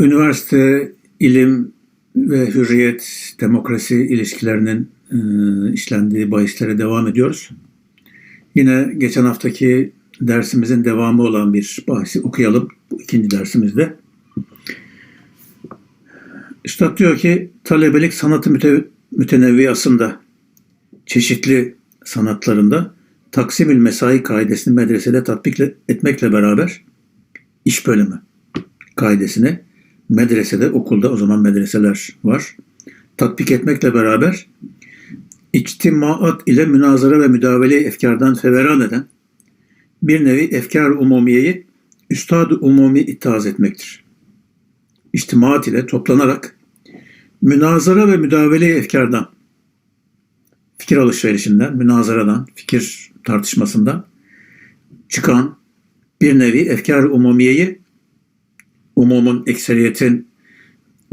Üniversite, ilim ve hürriyet, demokrasi ilişkilerinin e, işlendiği bahislere devam ediyoruz. Yine geçen haftaki dersimizin devamı olan bir bahsi okuyalım. Bu ikinci dersimizde. Üstad diyor ki talebelik sanatı müte, mütenevviyasında çeşitli sanatlarında taksimül mesai kaidesini medresede tatbik etmekle beraber iş bölümü kaidesini medresede, okulda o zaman medreseler var. Tatbik etmekle beraber içtimaat ile münazara ve müdavele efkardan feveran eden bir nevi efkar umumiyeyi üstad-ı umumi itaaz etmektir. İçtimaat ile toplanarak münazara ve müdavele efkardan, fikir alışverişinden, münazaradan, fikir tartışmasından çıkan bir nevi efkar umumiyeyi umumun, ekseriyetin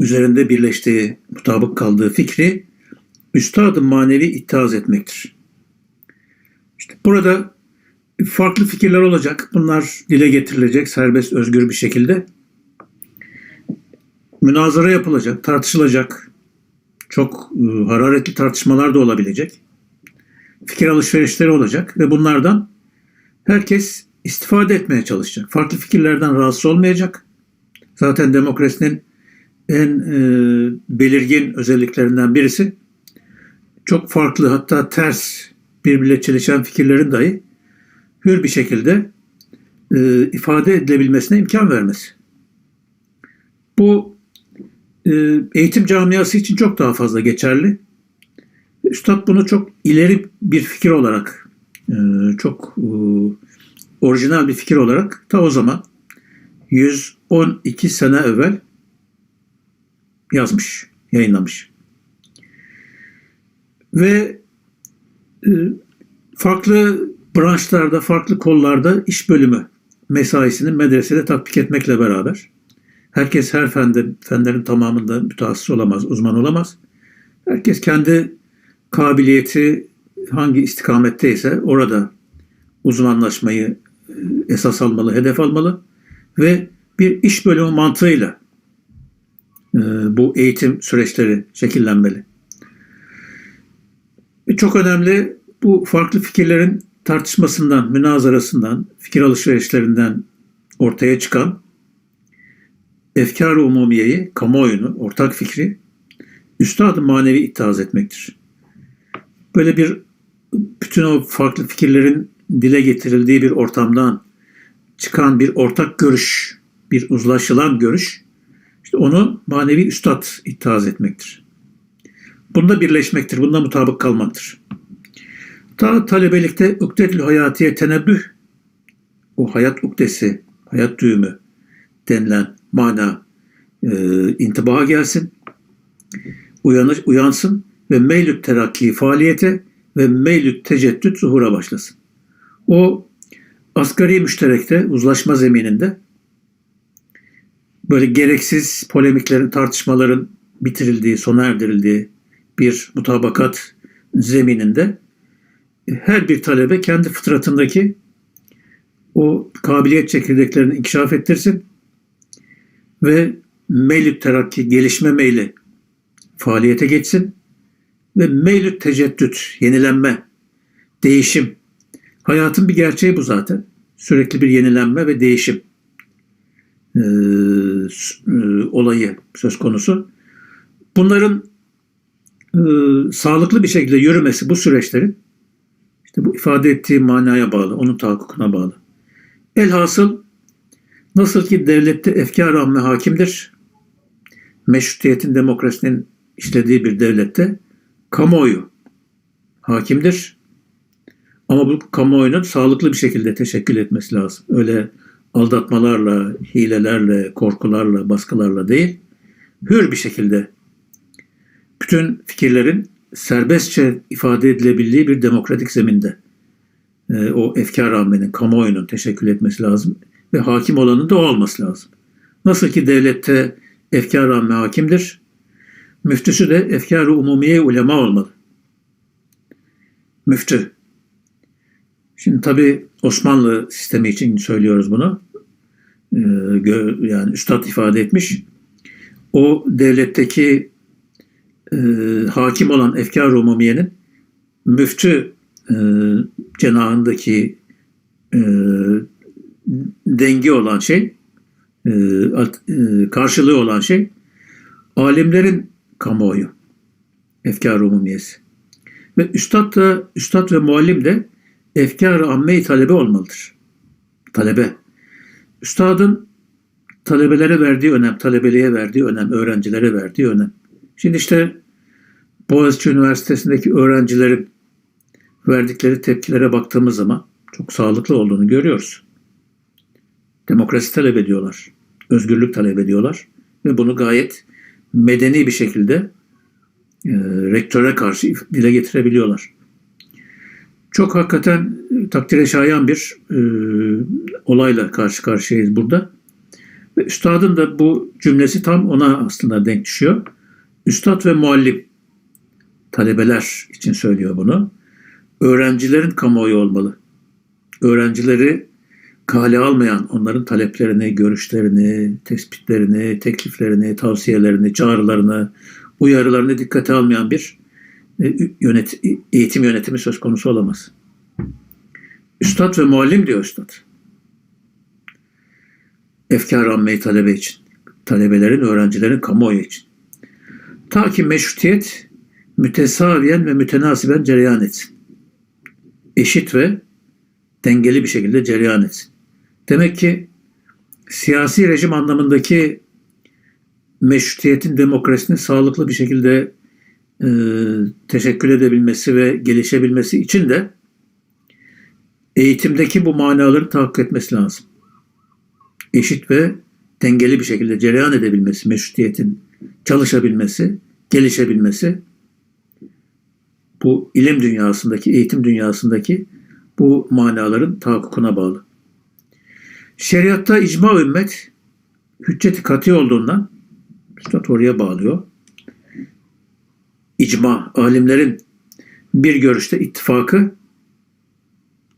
üzerinde birleştiği, mutabık kaldığı fikri üstad manevi ittihaz etmektir. İşte burada farklı fikirler olacak. Bunlar dile getirilecek serbest, özgür bir şekilde. Münazara yapılacak, tartışılacak. Çok e, hararetli tartışmalar da olabilecek. Fikir alışverişleri olacak ve bunlardan herkes istifade etmeye çalışacak. Farklı fikirlerden rahatsız olmayacak Zaten demokrasinin en e, belirgin özelliklerinden birisi çok farklı hatta ters birbirle çelişen fikirlerin dahi hür bir şekilde e, ifade edilebilmesine imkan vermesi. Bu e, eğitim camiası için çok daha fazla geçerli. Üstad bunu çok ileri bir fikir olarak, e, çok e, orijinal bir fikir olarak ta o zaman 112 sene evvel yazmış, yayınlamış. Ve e, farklı branşlarda, farklı kollarda iş bölümü mesaisini medresede tatbik etmekle beraber herkes her fende, fenlerin tamamında mütehassıs olamaz, uzman olamaz. Herkes kendi kabiliyeti hangi istikametteyse orada uzmanlaşmayı esas almalı, hedef almalı ve bir iş bölümü mantığıyla e, bu eğitim süreçleri şekillenmeli. Ve çok önemli bu farklı fikirlerin tartışmasından, münazarasından, fikir alışverişlerinden ortaya çıkan efkar-ı umumiyeyi, kamuoyunu, ortak fikri üstad manevi ittihaz etmektir. Böyle bir bütün o farklı fikirlerin dile getirildiği bir ortamdan çıkan bir ortak görüş, bir uzlaşılan görüş, işte onu manevi üstad ittihaz etmektir. Bunda birleşmektir, bunda mutabık kalmaktır. Ta talebelikte ukdetül hayatiye tenebbüh, o hayat ukdesi, hayat düğümü denilen mana e, intibaha gelsin, uyanış, uyansın ve meylüt terakki faaliyete ve meylüt teceddüt zuhura başlasın. O asgari müşterekte, uzlaşma zemininde böyle gereksiz polemiklerin, tartışmaların bitirildiği, sona erdirildiği bir mutabakat zemininde her bir talebe kendi fıtratındaki o kabiliyet çekirdeklerini inkişaf ettirsin ve meylü terakki, gelişme meyli faaliyete geçsin ve meylü teceddüt, yenilenme, değişim, Hayatın bir gerçeği bu zaten. Sürekli bir yenilenme ve değişim e, e, olayı söz konusu. Bunların e, sağlıklı bir şekilde yürümesi bu süreçlerin işte bu ifade ettiği manaya bağlı, onun tahakkukuna bağlı. Elhasıl nasıl ki devlette efkar amme hakimdir, meşrutiyetin, demokrasinin işlediği bir devlette kamuoyu hakimdir. Ama bu kamuoyunun sağlıklı bir şekilde teşekkül etmesi lazım. Öyle aldatmalarla, hilelerle, korkularla, baskılarla değil, hür bir şekilde bütün fikirlerin serbestçe ifade edilebildiği bir demokratik zeminde e, o efkar amenin, kamuoyunun teşekkül etmesi lazım ve hakim olanın da o olması lazım. Nasıl ki devlette efkar amme hakimdir, müftüsü de efkar-ı umumiye ulema olmalı. Müftü, Şimdi tabii Osmanlı sistemi için söylüyoruz bunu. Ee, yani Üstad ifade etmiş. o devletteki e, hakim olan efkar umumiyenin müftü e, cenahındaki e, dengi olan şey, e, e, karşılığı olan şey alimlerin kamuoyu, efkar umumiyesi. Ve üstad da, üstad ve muallim de efkar-ı amme-i talebe olmalıdır. Talebe. Üstadın talebelere verdiği önem, talebeliğe verdiği önem, öğrencilere verdiği önem. Şimdi işte Boğaziçi Üniversitesi'ndeki öğrencilerin verdikleri tepkilere baktığımız zaman çok sağlıklı olduğunu görüyoruz. Demokrasi talep ediyorlar, özgürlük talep ediyorlar ve bunu gayet medeni bir şekilde e, rektöre karşı dile getirebiliyorlar. Çok hakikaten takdire şayan bir e, olayla karşı karşıyayız burada. Ve üstadın da bu cümlesi tam ona aslında denk düşüyor. Üstad ve muallim talebeler için söylüyor bunu. Öğrencilerin kamuoyu olmalı. Öğrencileri kale almayan, onların taleplerini, görüşlerini, tespitlerini, tekliflerini, tavsiyelerini, çağrılarını, uyarılarını dikkate almayan bir yönet, eğitim yönetimi söz konusu olamaz. Üstad ve muallim diyor üstad. Efkar amme talebe için. Talebelerin, öğrencilerin kamuoyu için. Ta ki meşrutiyet mütesaviyen ve mütenasiben cereyan etsin. Eşit ve dengeli bir şekilde cereyan etsin. Demek ki siyasi rejim anlamındaki meşrutiyetin, demokrasinin sağlıklı bir şekilde e, teşekkül edebilmesi ve gelişebilmesi için de eğitimdeki bu manaları tahakkuk etmesi lazım. Eşit ve dengeli bir şekilde cereyan edebilmesi, meşrutiyetin çalışabilmesi, gelişebilmesi bu ilim dünyasındaki, eğitim dünyasındaki bu manaların tahakkukuna bağlı. Şeriatta icma ümmet hücceti katı olduğundan oraya bağlıyor. İcma, alimlerin bir görüşte ittifakı,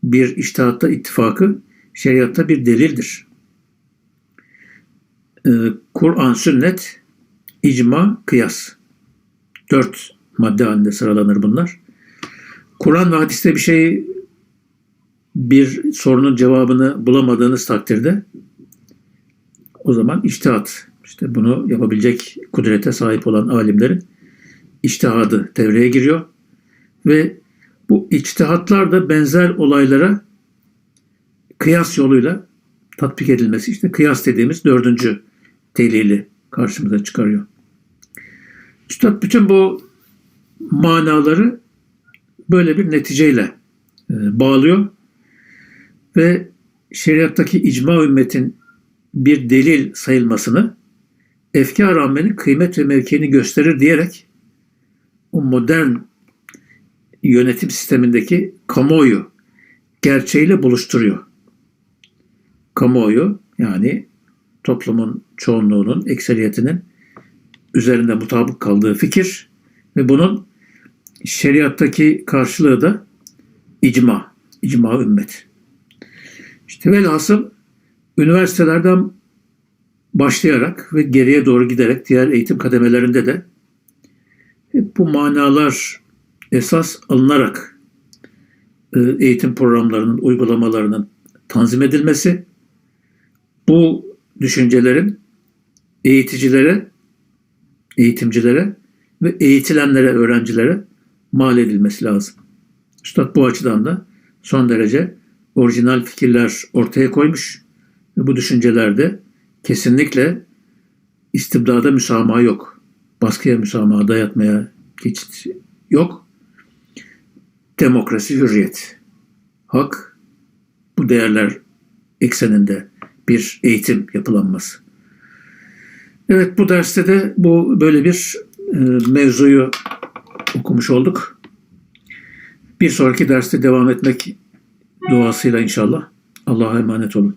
bir iştihatta ittifakı şeriatta bir delildir. Ee, Kur'an, sünnet, icma, kıyas. Dört madde halinde sıralanır bunlar. Kur'an ve hadiste bir şey bir sorunun cevabını bulamadığınız takdirde o zaman iştihat işte bunu yapabilecek kudrete sahip olan alimlerin iştihadı devreye giriyor ve bu içtihatlar da benzer olaylara kıyas yoluyla tatbik edilmesi işte kıyas dediğimiz dördüncü delili karşımıza çıkarıyor. Üstad bütün bu manaları böyle bir neticeyle e, bağlıyor ve şeriattaki icma ümmetin bir delil sayılmasını efkar ammenin kıymet ve mevkiini gösterir diyerek o modern yönetim sistemindeki kamuoyu gerçeğiyle buluşturuyor. Kamuoyu yani toplumun çoğunluğunun, ekseriyetinin üzerinde mutabık kaldığı fikir ve bunun şeriattaki karşılığı da icma, icma ümmet. İşte velhasıl üniversitelerden başlayarak ve geriye doğru giderek diğer eğitim kademelerinde de hep bu manalar esas alınarak e, eğitim programlarının, uygulamalarının tanzim edilmesi, bu düşüncelerin eğiticilere, eğitimcilere ve eğitilenlere, öğrencilere mal edilmesi lazım. Üstad bu açıdan da son derece orijinal fikirler ortaya koymuş ve bu düşüncelerde kesinlikle istibdada müsamaha yok. Baskıya müsamaha dayatmaya geçit yok. Demokrasi, hürriyet, hak bu değerler ekseninde bir eğitim yapılanması. Evet bu derste de bu böyle bir e, mevzuyu okumuş olduk. Bir sonraki derste devam etmek duasıyla inşallah. Allah'a emanet olun.